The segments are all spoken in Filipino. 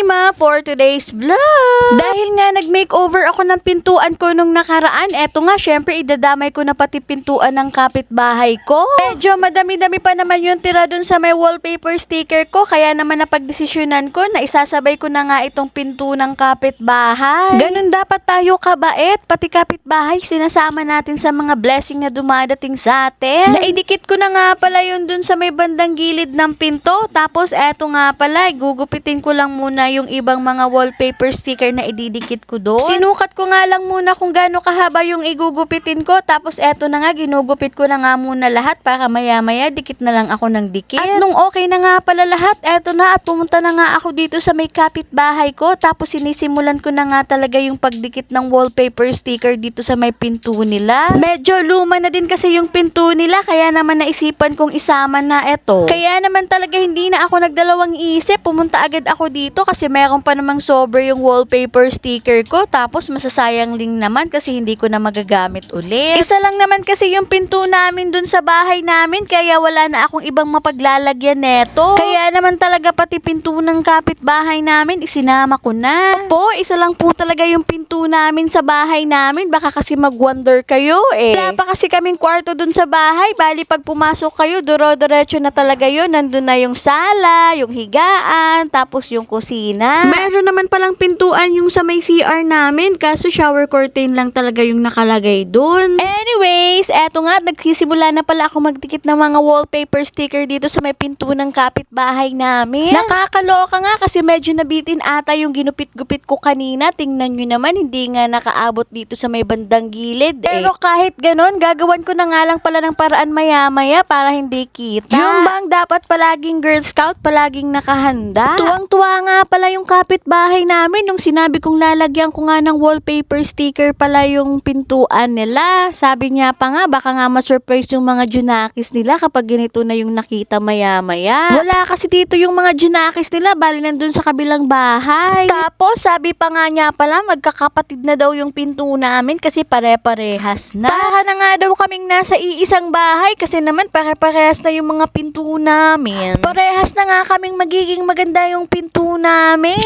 Mima for today's vlog. Dahil nga nag-makeover ako ng pintuan ko nung nakaraan, eto nga, syempre idadamay ko na pati pintuan ng kapitbahay ko. Medyo madami-dami pa naman yung tira dun sa may wallpaper sticker ko, kaya naman napagdesisyonan ko na isasabay ko na nga itong pinto ng kapitbahay. Ganun dapat tayo kabait, pati kapitbahay sinasama natin sa mga blessing na dumadating sa atin. Naidikit ko na nga pala yun dun sa may bandang gilid ng pinto, tapos eto nga pala, gugupitin ko lang muna yung ibang mga wallpaper sticker na ididikit ko doon. Sinukat ko nga lang muna kung gaano kahaba yung igugupitin ko, tapos eto na nga, ginugupit ko na nga muna lahat para maya-maya dikit na lang ako ng dikit. At nung okay na nga pala lahat, eto na at pumunta na nga ako dito sa may kapitbahay ko, tapos sinisimulan ko na nga talaga yung pagdikit ng wallpaper sticker dito sa may pinto nila. Medyo luma na din kasi yung pinto nila, kaya naman naisipan kong isama na eto. Kaya naman talaga hindi na ako nagdalawang isip, pumunta agad ako dito kasi meron pa namang sobre yung wallpaper sticker ko, tapos masasayang lang naman kasi hindi ko na magagamit ulit. Isa lang naman kasi yung pinto namin dun sa bahay namin, kaya wala na akong ibang mapaglalagyan neto. Kaya naman talaga pati pinto ng kapitbahay namin, isinama ko na. Po, isa lang po talaga yung pinto namin sa bahay namin, baka kasi mag-wonder kayo eh. Wala pa kasi kaming kwarto dun sa bahay, bali pag pumasok kayo, duro-diretso na talaga yun, nandun na yung sala, yung higaan, tapos yung kusina. Meron naman palang pintuan yung sa may CR namin, kaso shower curtain lang talaga yung nakalagay dun. Anyways, eto nga, nagsisimula na pala ako magdikit ng mga wallpaper sticker dito sa may pinto ng kapitbahay namin. Nakakaloka nga kasi medyo nabitin ata yung ginupit-gupit ko kanina. Tingnan nyo naman, hindi nga nakaabot dito sa may bandang gilid. Eh. Pero kahit ganon, gagawan ko na nga lang pala ng paraan maya-maya para hindi kita. Yung bang dapat palaging Girl Scout, palaging nakahanda. Tuwang-tuwa nga pala yung kapitbahay namin nung sinabi kong lalagyan ko nga ng wallpaper sticker pala yung pintuan nila. Sabi niya pa nga, baka nga ma-surprise yung mga junakis nila kapag ganito na yung nakita maya-maya. Wala kasi dito yung mga junakis nila, bali nandun sa kabilang bahay. Tapos, sabi pa nga niya pala, magkakapatid na daw yung pinto namin kasi pare-parehas na. Baka na nga daw kaming nasa iisang bahay kasi naman pare-parehas na yung mga pinto namin. Parehas na nga kaming magiging maganda yung pinto namin.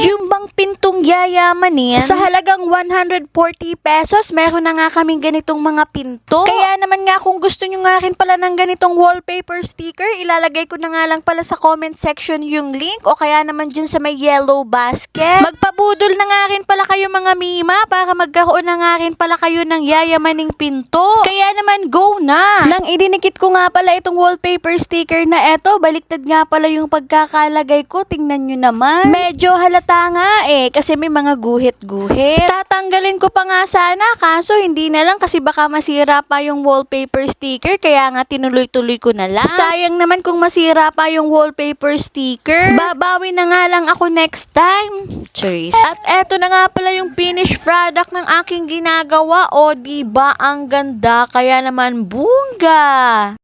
Yung bang pintong yayamanin. Sa halagang 140 pesos, meron na nga kaming ganitong mga pinto. Kaya naman nga kung gusto nyo nga rin pala ng ganitong wallpaper sticker, ilalagay ko na nga lang pala sa comment section yung link o kaya naman dyan sa may yellow basket. Magpabudol na nga rin pala kayo mga mima para magkaroon na nga rin pala kayo ng yayamaning pinto. Kaya naman go na! Nang idinikit ko nga pala itong wallpaper sticker na eto, baliktad nga pala yung pagkakalagay ko. Tingnan nyo naman. Medyo halata nga eh, kasi may mga guhit-guhit. Tatanggalin ko pa nga sana, kaso hindi na lang kasi baka masira pa yung wallpaper sticker, kaya nga tinuloy-tuloy ko na lang. Sayang naman kung masira pa yung wallpaper sticker. Babawi na nga lang ako next time. Cheers. At eto na nga pala yung finished product ng aking ginagawa. O, di ba ang ganda? Kaya naman, bunga!